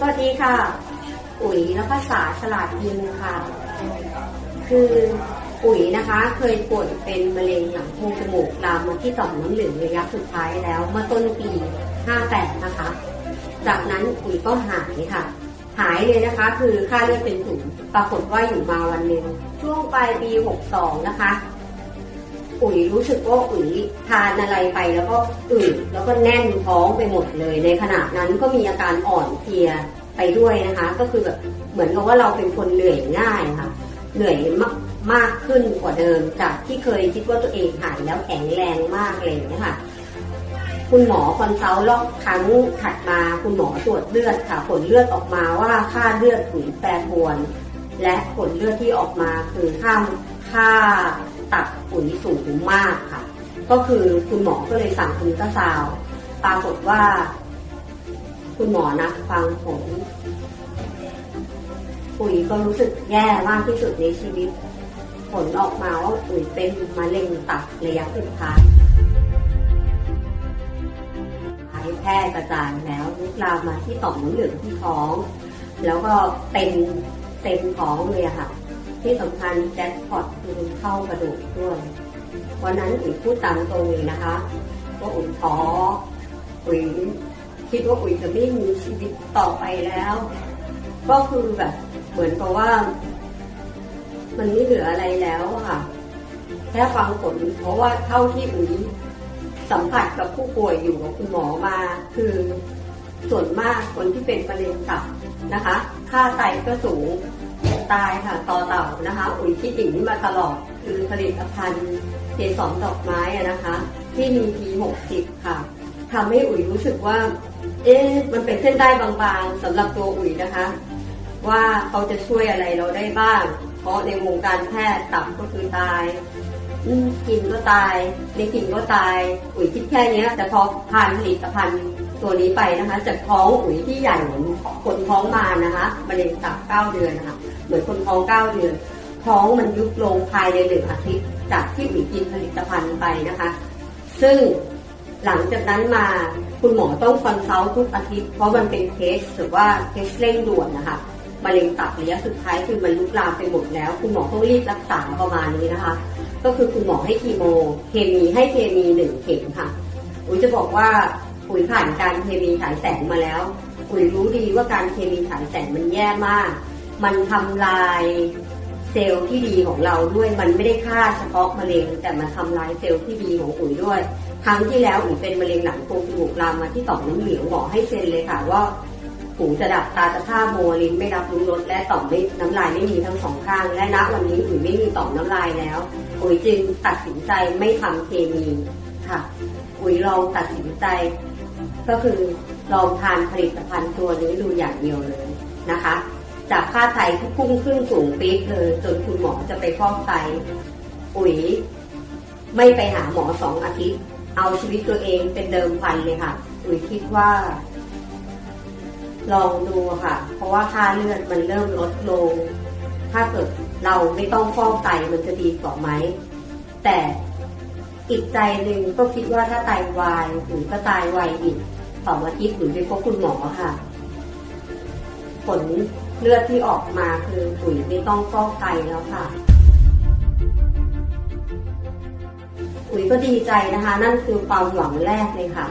สวัสดีค่ะ อุ๋ยนภาษาฉลาดยิงค่ะ คืออุ๋ยนะคะ เคยป่วยเป็นมะเร็งหลังโพรงจมูกลามมาที่ต่อมน้ำเหลืองระยะสุดท้ายแล้วเมื่อต้นปี 58 นะคะ จากนั้นอุ๋ยก็หายค่ะ หายเลยนะคะ คือค่าเลือดเป็นศูนย์ปรากฏว่าอยู่มาวันหนึ่งช่วงปลายปี 62 นะคะ อุ๋ยรู้สึกว่าอุ๋ยทานอะไรไปแล้วก็อืดแล้วก็แน่นท้องไปหมดเลย ในขณะนั้นก็มีอาการอ่อนเพลียไปด้วยนะคะ ก็คือแบบเหมือนกับว่าเราเป็นคนเหนื่อยง่ายค่ะ เหนื่อยมากมากขึ้นกว่าเดิมจากที่เคยคิดว่าตัวเองหายแล้วแข็งแรงมากอะไรอย่างเงี้ยค่ะ คุณหมอคอนซัลท์รอบครั้งถัดมาคุณหมอตรวจเลือดค่ะ ผลเลือดออกมาว่าค่าเลือดอุ๋ยแปรปรวน และผลเลือดที่ออกมาคือค่าค่า ตับปุ๋ยสูงมากค่ะ ก็คือคุณหมอก็เลยสั่งคุณตาซาว ปรากฏว่า คุณหมอนัดฟังผลปุ๋ยก็รู้สึกแย่มากที่สุดในชีวิต ผลออกมาว่าปุ๋ยเป็นมะเร็งตับระยะสุดท้ายแพร่กระจายแล้วลุกลามมาที่ต่อมน้ำเหลืองที่ท้อง แล้วก็เต็มเต็มท้องเลยค่ะ ที่สำคัญแจ็คพอตคือเข้ากระดูกด้วย วันนั้นอุ๋ยพูดตามตรงเลยนะคะว่าอุ๋ยท้ออุ๋ยคิดว่าอุ๋ยจะไม่มีชีวิตต่อไปแล้ว ก็คือแบบเหมือนกับว่า มันไม่เหลืออะไรแล้วค่ะแค่ฟังผลเพราะว่าเท่าที่อุ๋ยสัมผัสกับผู้ป่วยอยู่กับคุณหมอมา คือส่วนมากคนที่เป็นมะเร็งตับนะคะ ค่าไตก็สูง ตายค่ะต่อเต่านะคะอุ๋ยคิดอย่งนี้มาตลอดคือผลิตภัณฑ์เกสรดอกไม้นะคะ ที่มี P60 ค่ะทำให้อุ๋ยรู้สึกว่า เอ๊ะมันเป็นเส้นได้บางๆสำหรับตัวอุ๋ยนะคะ ว่าเขาจะช่วยอะไรเราได้บ้าง เพราะในวงการแพทย์ตับก็คือตายกินก็ตายในกินก็ตาย อุ๋ยคิดแค่นี้แต่พอทานผลิตภัณฑ์ ตัวนี้ไปนะคะจากท้องอุ๋ยที่ใหญ่เหมือนคนท้องมานะคะมะเร็งตับเก้าเดือนนะคะเหมือนคนท้องเก้าเดือน ท้องมันยุบลงภายในหนึ่งอาทิตย์จากที่อุ๋ยกินผลิตภัณฑ์ไปนะคะ ซึ่งหลังจากนั้นมาคุณหมอต้องคอนซัลท์ทุกอาทิตย์ เพราะมันเป็นเคสหรือว่าเคสเร่งด่วนนะคะมะเร็งตับระยะสุดท้ายคือมันลุกลามไปหมดแล้ว คุณหมอต้องรีบรักษาประมาณนี้นะคะ ก็คือคุณหมอให้คีโม เคมีให้เคมีหนึ่งเข็มค่ะ อุ๋ยจะบอกว่า อุ๋ยผ่านการเคมีฉายแสงมาแล้วอุ๋ยรู้ดีว่าการเคมีฉายแสงมันแย่มาก มันทำลายเซลล์ที่ดีของเราด้วยมันไม่ได้ฆ่าเฉพาะมะเร็ง แต่มันทำลายเซลล์ที่ดีของอุ๋ยด้วย ครั้งที่แล้วอุ๋ยเป็นมะเร็งหลังโพรงจมูกลามมาที่ต่อมน้ำเหลืองหมอให้เซ็นเลยค่ะว่าหูจะดับตาจะผ้าโมลิ้นไม่รับรู้รสและต่อมไม่น้ำลายไม่มีทั้งสองข้าง และณวันนี้อุ๋ยไม่มีต่อมน้ำลายแล้วอุ๋ยจึงตัดสินใจไม่ทำเคมีค่ะอุ๋ยลองตัดสินใจ ก็คือลองทานผลิตภัณฑ์ตัวนี้ดูอย่างเดียวเลยนะคะ จากค่าไตที่พุ่งขึ้นสูงปี๊ดเลยจนคุณหมอจะไปฟอกไตอุ๋ย ไม่ไปหาหมอสองอาทิตย์ เอาชีวิตตัวเองเป็นเดิมพันเลยค่ะอุ๋ยคิดว่า ลองดูค่ะ เพราะว่าค่าเลือดมันเริ่มลดลง ถ้าเกิดเราไม่ต้องฟอกไตมันจะดีกว่าไหมแต่ อีกใจหนึ่งก็คิดว่าถ้าไตวายหรือก็ตายไวอีกสองอาทิตย์หรือไปพบคุณหมอค่ะ ผลเลือดที่ออกมาคือปุ๋ยไม่ต้องฟอกไตแล้วค่ะอุ๋ยก็ดีใจนะคะ นั่นคือความหวังแรกเลยค่ะ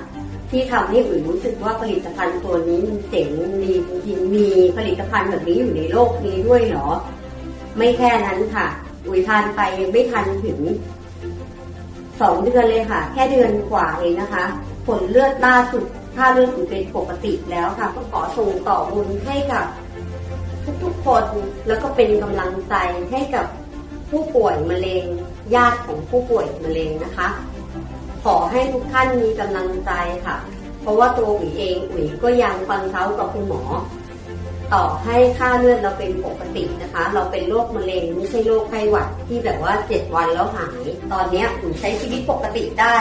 ที่ทำให้อุ๋ยรู้สึกว่าผลิตภัณฑ์ตัวนี้มันเจ๋งดีจริงมีผลิตภัณฑ์แบบนี้อยู่ในโลกนี้ด้วยเหรอ ไม่แค่นั้นค่ะ อุ๋ยทานไปยังไม่ทันถึง สองเดือนเลยค่ะ แค่เดือนกว่าเองนะคะ ผลเลือดล่าสุดค่าเลือดอุ๋ยเป็นปกติแล้วค่ะ ก็ขอส่งต่อบุญให้กับทุกๆคนแล้วก็เป็นกำลังใจให้กับผู้ป่วยมะเร็งญาติของผู้ป่วยมะเร็งนะคะ ขอให้ทุกท่านมีกำลังใจค่ะ เพราะว่าตัวอุ๋ยเองอุ๋ยก็ยังฟังเท้ากับคุณหมอ ต่อให้ค่าเลือดเราเป็นปกตินะคะ เราเป็นโรคมะเร็งไม่ใช่โรคไข้หวัดที่แบบว่าเจ็ดวันแล้วหาย ตอนนี้ยอุ๋ยใช้ชีวิตปกติได้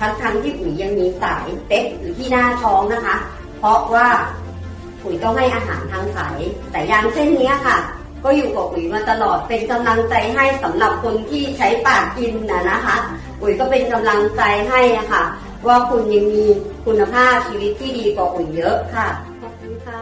ทั้งๆที่อุ๋ยยังมีสายเต็กอยู่ที่หน้าท้องนะคะ เพราะว่าอุ๋ยต้องให้อาหารทางสายแต่ยางเส้นนี้ค่ะ ก็อยู่กับอุ๋ยมาตลอดเป็นกำลังใจให้สำหรับคนที่ใช้ปากกินนะนะคะ อุ๋ยก็เป็นกำลังใจให้ะค่ะ ว่าคุณยังมีคุณภาพชีวิตที่ดีกว่าอุ๋ยเยอะค่ะขอบคุณค่ะ